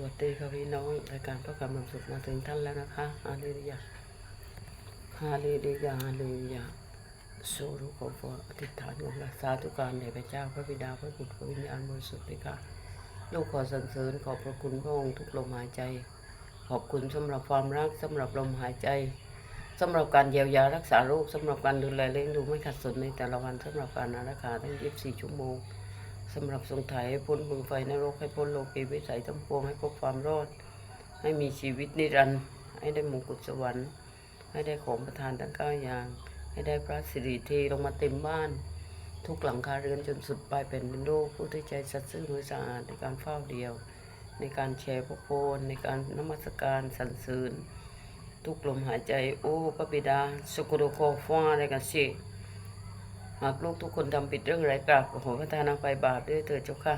วัสดีครับพี่น้องรายการพระกำลังสุขมาถึงท่านแล้วนะคะฮาเลลูยาฮาเลลูยาฮาเลลูยาโซรุขอพรอธิษฐานของเราสาธุการแด่พระเจ้าพระบิดาพระบุตรพระวิญญาณบริสุทธิ์เลยค่ะลูกขอสรรเสริญขอบพระคุณพระองค์ทุกลมหายใจ ขอบคุณสำหรับความรักสำหรับลมหายใจสำหรับการเยียวยารักษาโรคสำหรับการดูแลเลี้ยงดูไม่ขัดสนในแต่ละวันสำหรับการอารักขาทั้ง 24 ชั่วโมง สำหรับทรงไถ่ให้พ้นมือไฟนรกให้พ้นโลกีวิสัยทั้งปวงให้พบความรอด ให้มีชีวิตนิรันดร์ให้ได้มงกุฎสวรรค์ ให้ได้ของประทานทั้งเก้าอย่าง ให้ได้พระสิริเทลงมาเต็มบ้าน ทุกหลังคาเรือนจนสุดปลายเป็นดินโลกผู้ที่ใจสัตย์ซื่อมือสะอาดในการเฝ้าเดียว ในการแชร์พระโพรในการนมัสการสรรเสริญทุกลมหายใจ โอ้พระบิดาสกุโดโคฟ้าอะไรกันสิ หากลูกทุกคนทำผิดเรื่องไรกราบขอพระทานอภัยบาปด้วยเถิดเจ้าค่ะ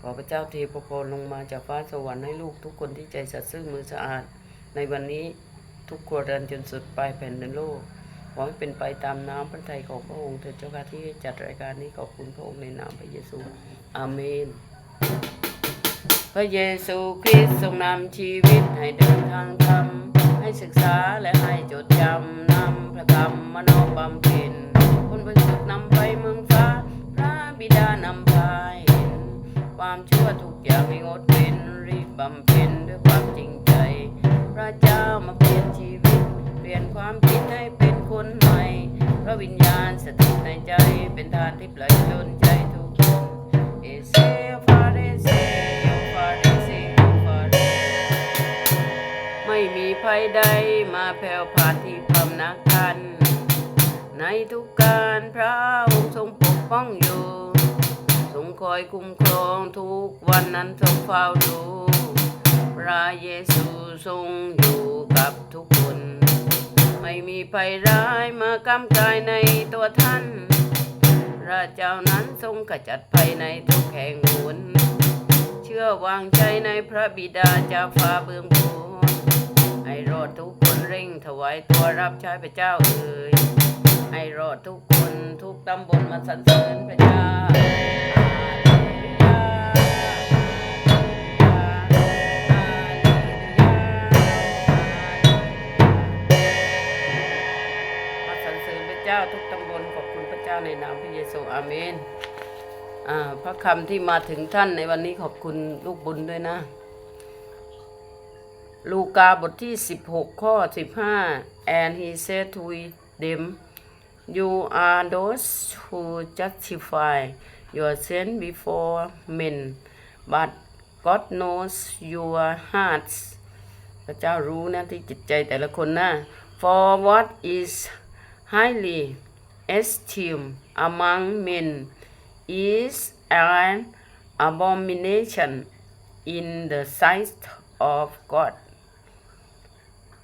ขอพระเจ้าเทพระพรลงมาจากฟ้าสวรรค์ให้ลูกทุกคนที่ใจสัตย์ซื่อมือสะอาด ในวันนี้ทุกครัวเรือนจนสุดปลายแผ่นดินโลก ขอให้เป็นไปตามน้ำพระทัยของพระองค์เถิดเจ้าค่ะที่จัดรายการนี้ขอบคุณพระองค์ในนามพระเยซู อาเมน พระเยซูคริสต์ทรงนำชีวิตให้เดินทางธรรมให้ศึกษาและให้จดจำนำพระธรรมมโนบำเพ็ญ นบริสุทธิ์นำไปเมืองฟ้า พระบิดานำพาเห็น ความชั่วทุกอย่างให้งดเว้นรีบบำเพ็ญด้วยความจริงใจ พระเจ้ามาเปลี่ยนชีวิต เปลี่ยนความคิดให้เป็นคนใหม่พระวิญญาณสถิตในใจเป็นทานที่ไหลล้นใจทุกคนเอเซฟาเรเซฟาเรเซฟาเรไม่มีภัยใดมาแผ่วผ่านที่พำนักท่าน ในทุกการพระองค์ทรงปกป้องอยู่ ทรงคอยคุ้มครองทุกวันนั้นทรงเฝ้าดูพระเยซูทรงอยู่กับทุกคน ไม่มีภัยร้ายมากำกายในตัวท่าน พระเจ้านั้นทรงขจัดภัยในทุกแห่งหนเชื่อวางใจในพระบิดาจ้าฟ้าเบื้องบนให้รอดทุกคนเร่งถวายตัวรับใช้พระเจ้าเอ่ย ให้รอดทุกคนทุกตำบลมาสรรเสริญพระเจ้ามาสรรเสริญพระเจ้าทุกตำบลขอบคุณพระเจ้าในนามพระเยซูอาเมนอ่าพระคำที่มาถึงท่านในวันนี้ขอบคุณลูกบุญด้วยนะ ลูกาบทที่ 16 ข้อ 15 and he said to them you are those who justify your sin before men but God knows your hearts พระเจ้ารู้นะที่จิตใจแต่ละคนนะ for what is highly esteemed among men is an abomination in the sight of God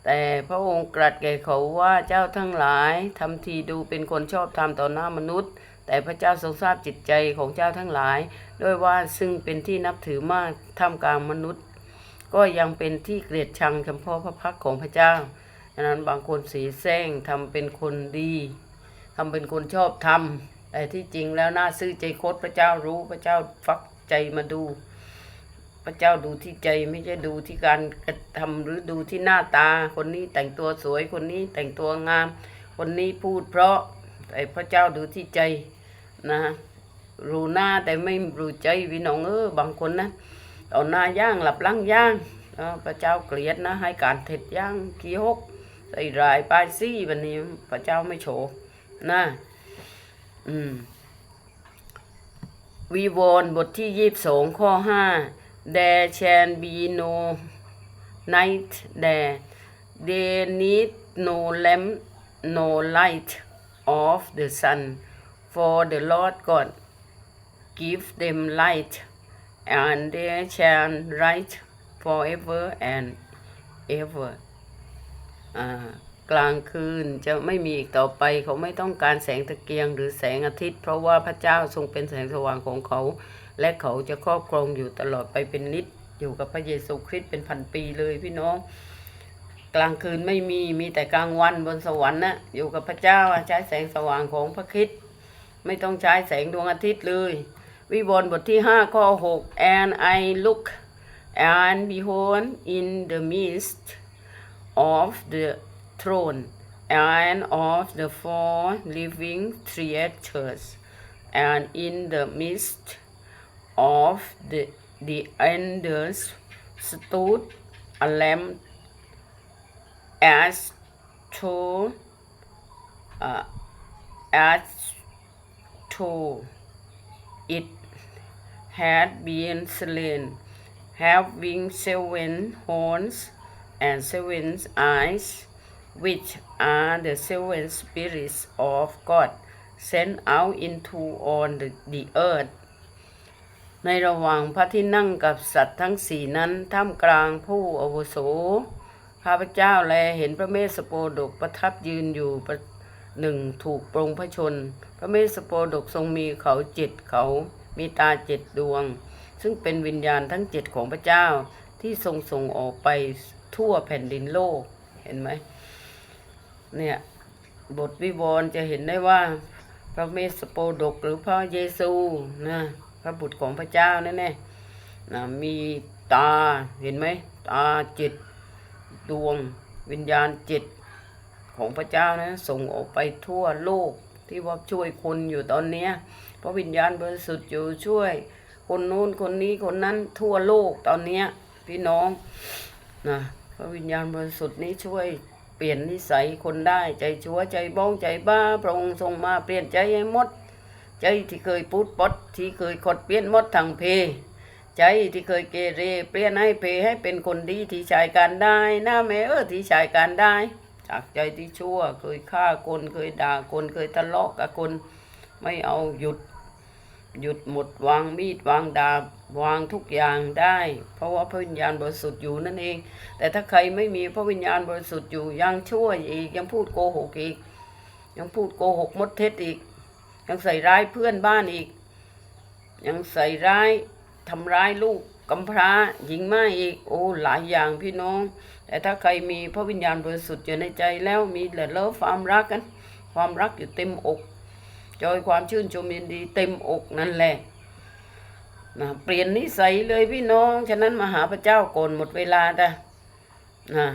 แต่พระองค์ตรัสแก่เขาว่าเจ้าทั้งหลายทำทีดูเป็นคนชอบธรรมต่อหน้ามนุษย์ แต่พระเจ้าทรงทราบจิตใจของเจ้าทั้งหลาย ด้วยว่าซึ่งเป็นที่นับถือมากท่ามกลางมนุษย์ ก็ยังเป็นที่เกลียดชังเฉพาะพระพักของพระเจ้าดังนั้นบางคนสีแซงทำเป็นคนดีทำเป็นคนชอบธรรมแต่ที่จริงแล้วน่าซื่อใจคดพระเจ้ารู้พระเจ้าฟักใจมาดู พระเจ้าดูที่ใจไม่ใช่ดูที่การกระทำหรือดูที่หน้าตา คนนี้แต่งตัวสวยคนนี้แต่งตัวงาม คนนี้พูดเพราะแต่พระเจ้าดูที่ใจนะรู้หน้าแต่ไม่รู้ใจพี่น้องเออบางคนนะเอาหน้าย่างหลับลังย่างพระเจ้าเกลียดนะให้การเท็ดย่างขี้หกใส่รายปลายซี่วันนี้พระเจ้าไม่โฉนะอืมวีวอนบทที่ยี่สิบสองข้อห้า There shall be no night there they need no lamp no light of the sun for the Lord God give them light and they shall light forever and ever กลางคืนจะไม่มีอีกต่อไปเขาไม่ต้องการแสงตะเกียงหรือแสงอาทิตย์ เพราะว่าพระเจ้าทรงเป็นแสงสว่างของเขา และเขาจะครอบครองอยู่ตลอดไปเป็นนิดอยู่กับพระเยซูคริสต์เป็นพันปีเลยพี่น้อง กลางคืนไม่มีมีแต่กลางวันบนสวรรค์นะอยู่กับพระเจ้าใช้แสงสว่างของพระคริสต์ไม่ต้องใช้แสงดวงอาทิตย์เลย วิวรบทที่ห้าข้อหก and I look and behold, in the midst of the throne and of the four living creatures, and in the midst of the, the elders stood a lamb as to uh, as to it had been slain, having seven horns and seven eyes, which are the seven spirits of God sent out into all the, the earth. ในระหว่างพระที่นั่งกับสัตว์ทั้งสี่นั้นท่ามกลางผู้อาวุโสข้าพเจ้าแลเห็นพระเมสสโปดกประทับยืนอยู่หนึ่งถูกปรงพระชน พระเมสสโปดกทรงมีเขาเจ็ดเขามีตาเจ็ดดวง ซึ่งเป็นวิญญาณทั้งเจ็ดของพระเจ้าที่ทรงส่งออกไปทั่วแผ่นดินโลกเห็นไหมเนี่ยบทวิวรณ์จะเห็นได้ว่าพระเมสสโปดกหรือพระเยซูนะ ระบุตรของพระเจ้านั่นแน่นะมีตาเห็นไหมตาจ็ดดวงวิญญาณจ็ดของพระเจ้านะส่งออกไปทั่วโลกที่ว่าช่วยคนอยู่ตอนเนี้ยเพราะวิญญาณบริสุทธิ์อยู่ช่วย คนนู้นคนนี้คนนั้นทั่วโลกตอนเนี้ยพี่น้องนะพระวิญญาณบริสุทธิ์นี้ช่วยเปลี่ยนนิสัยคนได้ใจชั่วใจบ้องใจบ้าพระองค์ทรงมาเปลี่ยนใจให้หมด ใจที่เคยพูดปดที่เคยขดเปลี่ยนมดทางเพ ใจที่เคยเกเรเปลี่ยนให้เพให้เป็นคนดีที่ชายการได้หน้าแม่เออที่ชายการได้ จากใจที่ชั่วเคยฆ่าคนเคยด่าคนเคยทะเลาะกับคนไม่เอาหยุดหยุดหมดวางมีดวางดาบวางทุกอย่างได้ เพราะว่าพระวิญญาณบริสุทธิ์อยู่นั่นเอง แต่ถ้าใครไม่มีพระวิญญาณบริสุทธิ์อยู่ยังชั่วอีกยังพูดโกหกอีก ยังพูดโกหกมดเท็จอีก ยังใส่ร้ายเพื่อนบ้านอีก ยังใส่ร้ายทำร้ายลูกกำพร้าหญิงไม้อีก โอ้หลายอย่างพี่น้อง แต่ถ้าใครมีพระวิญญาณบริสุทธิ์อยู่ในใจแล้วมีแต่เลิฟความรักกัน ความรักอยู่เต็มอกจอยความชื่นชมยินดีเต็มอกนั่นแหละนะเปลี่ยนนิสัยเลยพี่น้อง ฉะนั้นมาหาพระเจ้าก่อนหมดเวลาจ้ะนะ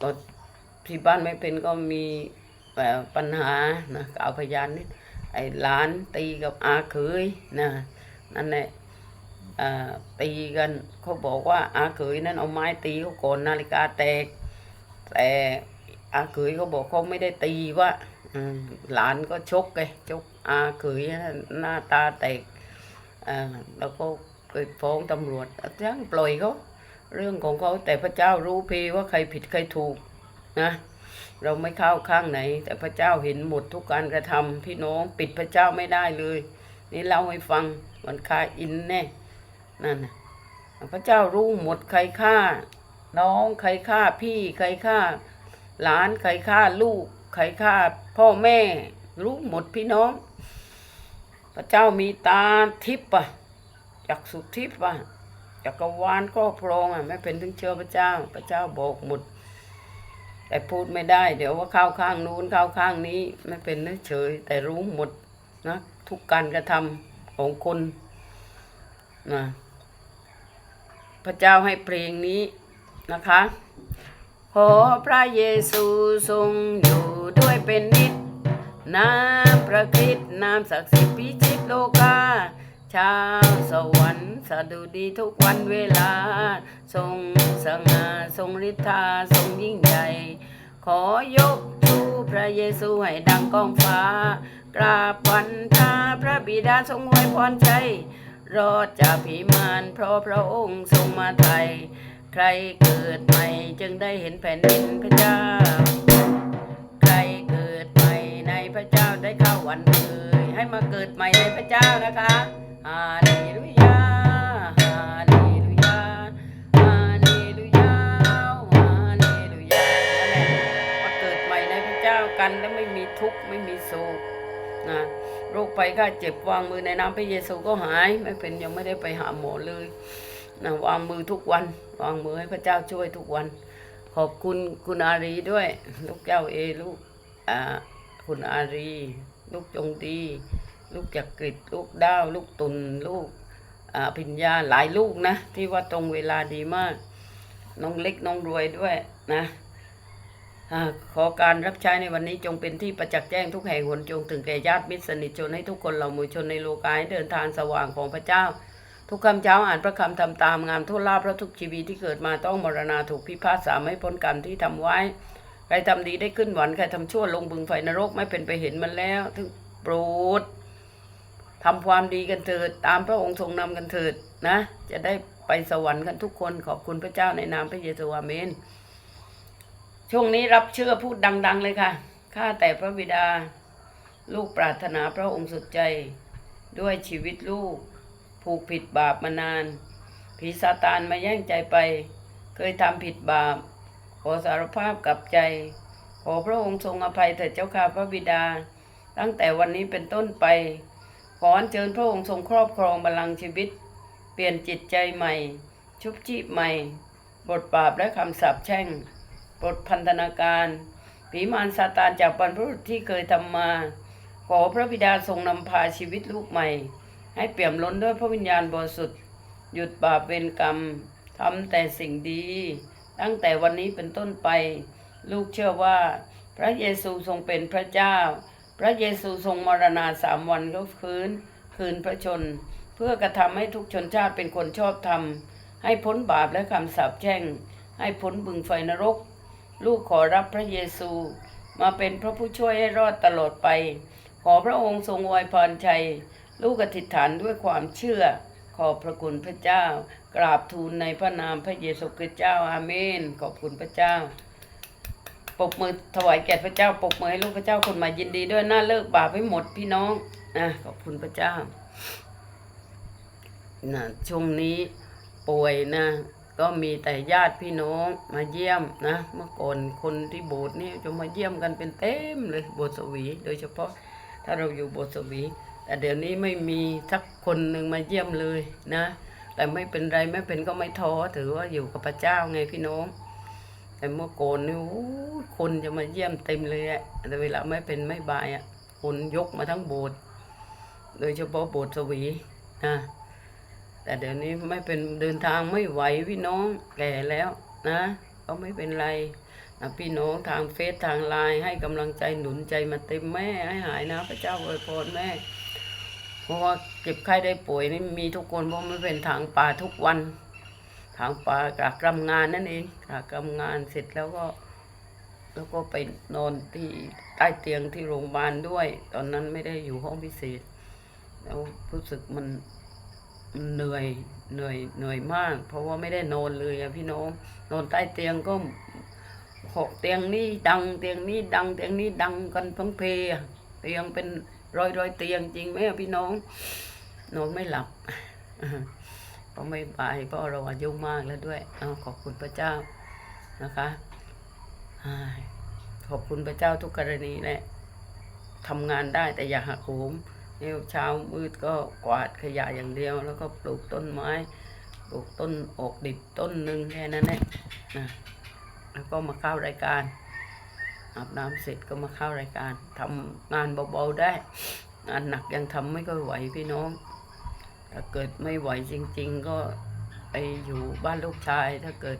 ก็ที่บ้านไม่เป็นก็มี ปัญหานะกล่าวพยานนิดไอ้หลานตีกับอาเขยนะนั่นแหละตีกันเขาบอกว่าอาเขยนั้นเอาไม้ตีเขาก่อนนาฬิกาแตก แต่อาเขยเขาบอกเขาไม่ได้ตีว่าหลานก็ชกไงชกอาเขยหน้าตาแตกแล้วก็เคยฟ้องตำรวจยังปล่อยเขาเรื่องของเขาแต่พระเจ้ารู้เพว่าใครผิดใครถูกนะ เราไม่เข้าข้างไหน แต่พระเจ้าเห็นหมดทุกการกระทำพี่น้องปิดพระเจ้าไม่ได้เลย นี่เล่าให้ฟังมันคาอินแน่นั่นนะพระเจ้ารู้หมดใครฆ่า น้องใครฆ่าพี่ใครฆ่า หลานใครฆ่าลูก ใครฆ่า พ่อแม่ รู้หมดพี่น้อง พระเจ้ามีตาทิพย์อะจักสุทิพย์อะจักรวาลครอบครองอะไม่เป็นถึงเชื่อพระเจ้า พระเจ้าบอกหมด แต่พูดไม่ได้ เดี๋ยวว่าเข้าข้างนู้นเข้าข้างนี้ไม่เป็นเฉย แต่รู้หมดนะทุกการกระทำของคนนะพระเจ้าให้เพลงนี้นะคะ ขอพระเยซูทรงอยู่ด้วยเป็นนิด น้ำพระคริสต์น้ำศักดิ์สิทธิ์พิชิตโลกา ชาวสวรรค์สดุดีทุกวันเวลา ทรงสง่าทรงฤทธาทรงยิ่งใหญ่ ขอยกชูพระเยซูให้ดังก้องฟ้า กราบวันทาพระบิดาทรงไว้พรใจรอดจากผีมารเพราะพระองค์ทรงมาไทย ใครเกิดใหม่จึงได้เห็นแผ่นดินพระเจ้า ใครเกิดใหม่ในพระเจ้าได้เข้าวันเอ่ยให้มาเกิดใหม่ในพระเจ้านะคะ ฮาเลลูยาฮาเลลูยาฮาเลลูยาฮาเลลูยานั่นและมาเกิดใหม่ในพระเจ้ากันแล้วไม่มีทุกข์ไม่มีโศกนะโรคไปก็เจ็บวางมือในน้ำพระเยซูก็หาย ไม่เป็นยังไม่ได้ไปหาหมอเลยนะวางมือทุกวัน วางมือให้พระเจ้าช่วยทุกวัน ขอบคุณคุณอารีด้วย ลูกเจ้าเอลูกอ่าคุณอารี ลูกจงดี ลูกจักริดลูกด้าวลูกตุนลูกอ่าพิญญาหลายลูกนะ ที่ว่าตรงเวลาดีมาก น้องเล็กน้องรวยด้วยนะขอการรับใช้ในวันนี้จงเป็นที่ประจักษ์แจ้งทุกแห่งหนจงถึงแก่ญาติมิตรสนิทชนให้ทุกคนเหล่าหมู่ชนในโลกาให้เดินทางสว่างของพระเจ้า ทุกคำเช้าอ่านพระคำทำตามงานทุลาพระทุกชีวิตที่เกิดมาต้องมรณาถูกพิพากษาไม่พ้นกรรมที่ทำไว้ใครทำดีได้ขึ้นหวันใครทำชั่วลงบึงไฟนรกไม่เป็นไปเห็นมันแล้ว ถึงโปรด ทำความดีกันเถิด ตามพระองค์ทรงนำกันเถิดนะ จะได้ไปสวรรค์กันทุกคนขอบคุณพระเจ้าในนามพระเยซูอาเมน ช่วงนี้รับเชื่อพูดดัง ๆ เลยค่ะข้าแต่พระบิดา ลูกปรารถนาพระองค์สุดใจ ด้วยชีวิตลูก ผูกผิดบาปมานานผีซาตานมาแย่งใจไป เคยทำผิดบาป ขอสารภาพกับใจ ขอพระองค์ทรงอภัยเถิดเจ้าข้าพระบิดา ตั้งแต่วันนี้เป็นต้นไป ขออัญเชิญพระองค์ทรงครอบครองบัลลังก์ชีวิต เปลี่ยนจิตใจใหม่ ชุบชีพใหม่ บทบาปและคำสาปแช่ง บทพันธนาการ ผีมารซาตานจากบรรพบุรุษที่เคยทำมา ขอพระบิดาทรงนำพาชีวิตลูกใหม่ ให้เปี่ยมล้นด้วยพระวิญญาณบริสุทธิ์ หยุดบาปเวรกรรมทำแต่สิ่งดี ตั้งแต่วันนี้เป็นต้นไป ลูกเชื่อว่า พระเยซูทรงเป็นพระเจ้า ระเยซูทรงมรณาสามวันก็คืนคืนพระชน เพื่อกระทำให้ทุกชนชาติเป็นคนชอบธรรม ให้พ้นบาปและคำสาปแช่ง ให้พ้นบึงไฟนรก ลูกขอรับพระเยซู มาเป็นพระผู้ช่วยให้รอดตลอดไป ขอพระองค์ทรงอวยพรชัย ลูกอธิษฐานด้วยความเชื่อ ขอบพระคุณพระเจ้า กราบทูลในพระนามพระเยซูคริสต์เจ้าอาเมน ขอบคุณพระเจ้า ปรบมือถวายแก่พระเจ้าปรบมือให้ลูกพระเจ้าคนม่ยินดีด้วยหน่าเลิกบาปให้หมดพี่น้องนะขอบคุณพระเจ้านะช่วงนี้ป่วยนะ ก็มีแต่ญาติพี่น้องมาเยี่ยมนะ เมื่อก่อนคนที่โบสถ์นี่จะมาเยี่ยมกันเป็นเต็มเลยโบสถ์สวี โดยเฉพาะถ้าเราอยู่โบสถ์สวี แต่เดี๋ยวนี้ไม่มีสักคนหนึ่งมาเยี่ยมเลยนะ แต่ไม่เป็นไรไม่เป็นก็ไม่ท้อถือว่าอยู่กับพระเจ้าไงพี่น้อง แต่เมื่อก่อนนี่คนจะมาเยี่ยมเต็มเลยอะแต่เวลาไม่เป็นไม่บายอะคนยกมาทั้งโบสถ์โดยเฉพาะโบสถ์สวีนะแต่เดี๋ยวนี้ไม่เป็นเดินทางไม่ไหวพี่น้องแก่แล้วนะก็ไม่เป็นไรนะพี่น้องทางเฟซทางไลน์ให้กำลังใจหนุนใจมาเต็มแม่ให้หายนะ พระเจ้าอวยพรแม่เพราะว่าเจ็บไข้ได้ป่วยนี่มีทุกคนเพราะไมันเป็นทางป่าทุกวัน ทางป่ากากรำงานนั่นเองกากรำงานเสร็จแล้วก็ แล้วก็ไปนอนที่ใต้เตียงที่โรงพยาบาลด้วย ตอนนั้นไม่ได้อยู่ห้องพิเศษ แล้วรู้สึกมันเหนื่อยเหนื่อยเหนื่อยมาก เพราะว่าไม่ได้นอนเลยอะพี่น้องนอนใต้เตียงก็หกเตียงนี้ดังเตียงนี้ดังเตียงนี้ดังกันพังเพอะเตียงเป็นร้อยร้อยเตียงจริงไหมพี่น้อง นอนไม่หลับ เพราไม่บายเพราะเราอายุมากแล้วด้วยเอาขอบคุณพระเจ้านะคะขอบคุณพระเจ้าทุกกรณีแหละทำงานได้แต่อย่าหักโหมเช้ามืดก็กวาดขยะอย่างเดียว แล้วก็ปลูกต้นไม้ปลูกต้นอกดิบต้นหนึ่งแค่นั้นแหละนะแล้วก็มาเข้ารายการอาบน้ำเสร็จก็มาเข้ารายการทำงานเบาๆได้ งานหนักยังทำไม่ค่อยไหวพี่น้อง ถ้าเกิดไม่ไหวจริง ๆ ก็ไปอยู่บ้านลูกชาย ถ้าเกิด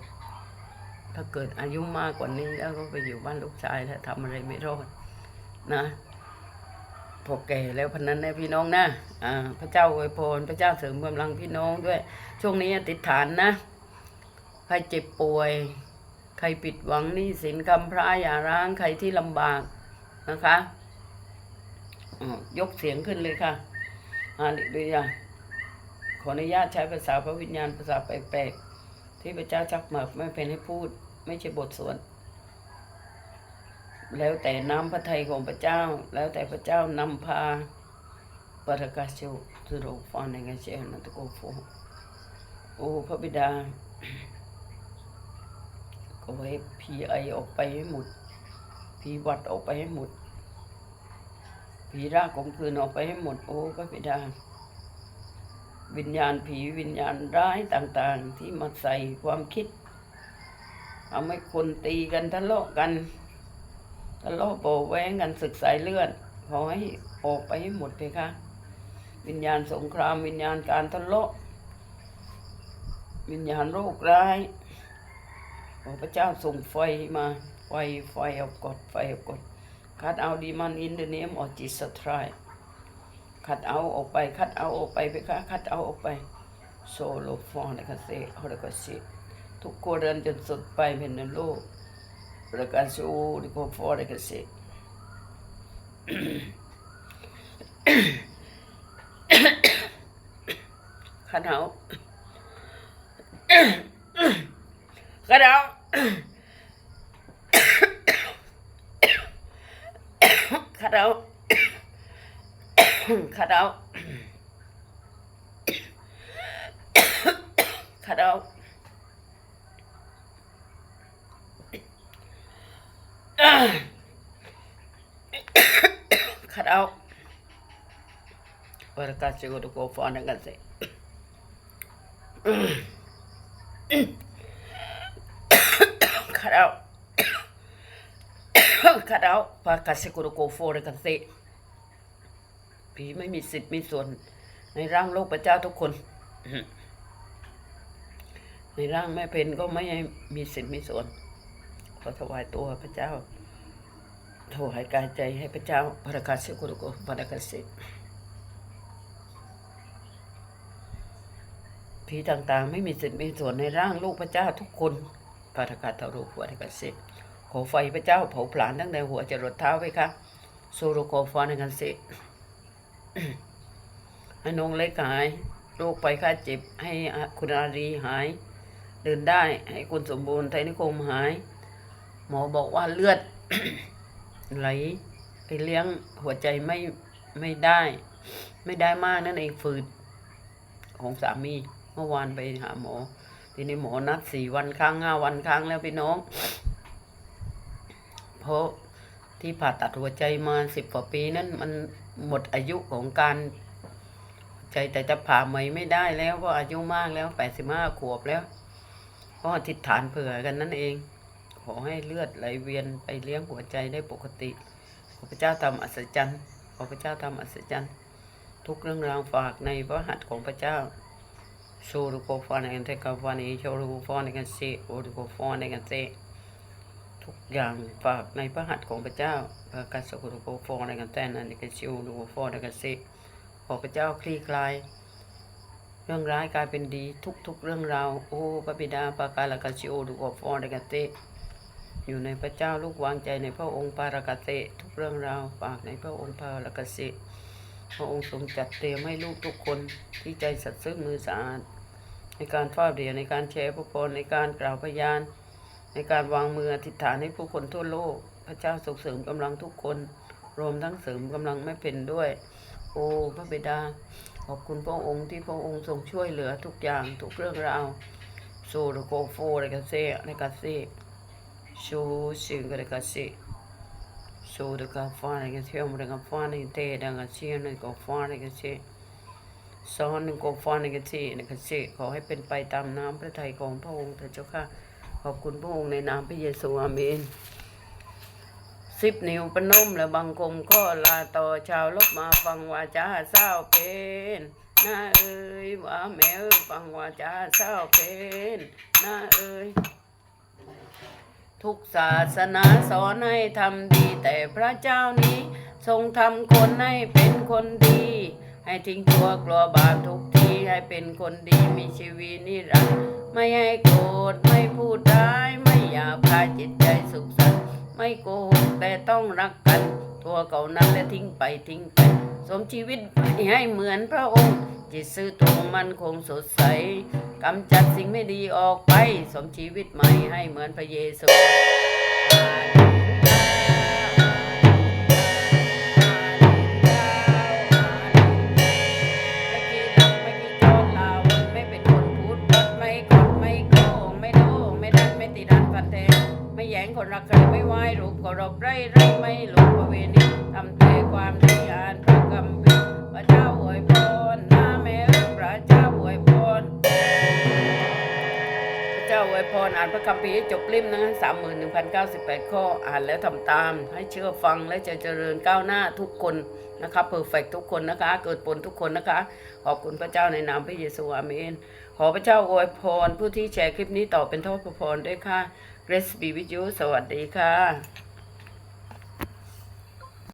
ถ้าเกิดอายุมากกว่านี้แล้วก็ไปอยู่บ้านลูกชายถ้าทำอะไรไม่รอดนะพอแก่แล้วพันนั้นนะพี่น้องนะอ่าพระเจ้าอวยพรพระเจ้าเสริมกำลังพี่น้องด้วย ช่วงนี้อธิษฐานนะ ใครเจ็บป่วย ใครผิดหวังนี้สินกำพร้าอย่าร้างใครที่ลำบากนะคะอ่ายกเสียงขึ้นเลยค่ะอาเลลูยา ขออนุญาตใช้ภาษาพระวิญญาณภาษาแปลกๆที่พระเจ้าชักมาไม่เป็นให้พูด ไม่ใช่บทสวดแล้วแต่น้ำพระทัยของพระเจ้า แล้วแต่พระเจ้านำพาปรากาศสุโรฟานในไงเชนันตโกโฟโอ้พระบิดา ก็ไว้พีไอออกไปให้หมดพีวัดออกไปให้หมดผีรากของคืนออกไปให้หมด โอ้พระบิดา วิญญาณผีวิญญาณร้ายต่างๆ ที่มาใส่ความคิดทำให้คนตีกันทะเลาะกันทะเลาะโบแวงกันศึกสายเลือดขอให้ออกไปให้หมดเลยค่ะ วิญญาณสงครามวิญญาณการทะเลาะวิญญาณโรคร้ายขอพระเจ้าส่งไฟมาไฟไฟเอากดไฟเอากดคัดเอาดีมันอินเดเนมออจิสทราย คัดเอาออกไป คัดเอาออกไปไปค่ะคัดเอาออกไป โซโลฟอนแล้วก็เซฮอลก็เซทุกคนเดินจนสุดไปเป็นนโลกแล้วก็โซดิโกฟอแล้วก็เซขันเอาขันเอาขันเอา ขัดเอาขัดเอาขัดเอาวรกาเชกุลโกฟอนกันสิขัดเอาขัดเอาวรกาเชกุลโกฟอนกันสิ ผีไม่มีสิทธิ์มีส่วน ในร่างโลกพระเจ้าทุกคน ในร่างแม่เพนก็ไม่มีสิทธิ์มีส่วนขอถวายตัวพระเจ้าถวายกายใจให้พระเจ้าพระกาสิกุโกปาระกาสิผีต่างๆ ไม่มีสิทธิ์มีส่วนในร่างลูกพระเจ้าทุกคนปาฐกาตรูปวัติกสิขอไฟพระเจ้าเผาผลาญตั้งแต่หัวจรดเท้าไปค่ะโซโรโกฟอนกันสิ ให้น้องเล็กหายโรคไปค่าเจ็บ ให้คุณอารีหาย เดินได้ ให้คุณสมบูรณ์ไทยนิคมหาย หมอบอกว่าเลือด ไหลไปเลี้ยงหัวใจไม่ไม่ได้ ไม่ได้มากนั่นเองฝืดของสามีเมื่อวานไปหาหมอ ทีนี้หมอนัดสี่วันครั้งห้าวันครั้งแล้วพี่น้องเพราะที่ผ่าตัดหัวใจมาสิบกว่าปีนั้นมัน หมดอายุของการใจแต่จะผ่าใหมไม่ได้แล้วเพราะอายุมากแล้วแปดสิบห้าขวบแล้วก็อธิษฐานเผื่อกันนั่นเอง ขอให้เลือดไหลเวียนไปเลี้ยงหัวใจได้ปกติ ขอพระเจ้าทำอัศจรรย์ ขอพระเจ้าทำอัศจรรย์ ทุกเรื่องราวฝากในพระหัตถ์ของพระเจ้าโชรุโกฟอนกันเทกาฟานีโชรุโกฟอนกันเซโอรุโกฟอนกันเซ ทุกอย่างฝากในพระหัตถ์ของพระเจ้าพระกัสสกุรุโกฟอนกันแต่นั้นกันชิวรุโกฟอนกันเซขอพระเจ้าคลี่คลาย เรื่องร้ายกลายเป็นดีทุกๆเรื่องราว โอ้พระบิดาปากาลกัชิโอรุโกฟอนกันเซอยู่ในพระเจ้าลูกวางใจในพระองค์ปารากาเตทุกเรื่องราวฝากในพระองค์ปารากาเตพระองค์ทรงจัดเตรียมให้ลูกทุกคนที่ใจสัตย์ซื่อมือสะอาดในการเฝ้าเดียในการแชร์พระพรในการกล่าวพยาน ในการวางมืออธิษฐานให้ผู้คนทั่วโลก พระเจ้าส่งเสริมกำลังทุกคน รวมทั้งเสริมกำลังไม่เป็นด้วย โอ้พระบิดา ขอบคุณพระองค์ที่พระองค์ทรงช่วยเหลือทุกอย่างทุกเรื่องราวโซโลโกโฟเรกาเซเรกาเซโชสิงเรกาเซ so de ka fane ke the mo de ka fane te da ga chi ne ko fane ke chi สอนหนึ่งกฟอนหนึ่งกที่นะครับสิขอให้เป็นไปตามน้ำพระทัยของพระองค์เถิดเจ้าค่ะ ขอบคุณพระองค์ในนามพระเยซูอาเมนสิบนิ้วปนมและบังคมข้อลาต่อชาวลบมาฟังวาจาเศร้าเป็นน้าเอ้ยว่าแม่ฟังวาจาเศร้าเป็นน้าเอ้ยทุกศาสนาสอนให้ทำดีแต่พระเจ้านี้ทรงทำคนให้เป็นคนดี ให้ทิ้งตัวกลัวบาปทุกที ให้เป็นคนดีมีชีวิตนิรันดร์ไม่ให้โกรธไม่พูดร้ายไม่หยาบคาจิตใจสุขสันต์ไม่โกหกแต่ต้องรักกัน ตัวเก่านั้นและทิ้งไปทิ้งไป สมชีวิตไม่ให้เหมือนพระองค์ จิตซื่อตรงมันคงสดใสกำจัดสิ่งไม่ดีออกไป สมชีวิตใหม่ให้เหมือนพระเยซู คนรักใครไม่ไหวรูปก็รบไรไรไม่หลงประเวณีทำแต่ความดีอ่านพระคำพีร์พระเจ้าอวยพรหนะแม่พระเจ้าอวยพรพระเจ้าอวยพรอ่านพระคัมภีร์จบเล่มนะคะสามหมื่นหนึ่งพันเก้าสิบแปดข้ออ่านแล้วทำตาม ให้เชื่อฟังและจะเจริญก้าวหน้าทุกคนนะคะเพอร์เฟกทุกคนนะคะ เกิดผลทุกคนนะคะ ขอบคุณพระเจ้าในนามพระเยซูอาเมน ขอพระเจ้าอวยพรผู้ที่แชร์คลิปนี้ต่อเป็นทอดพระพรด้วยค่ะ Grace be with you สวัสดีค่ะ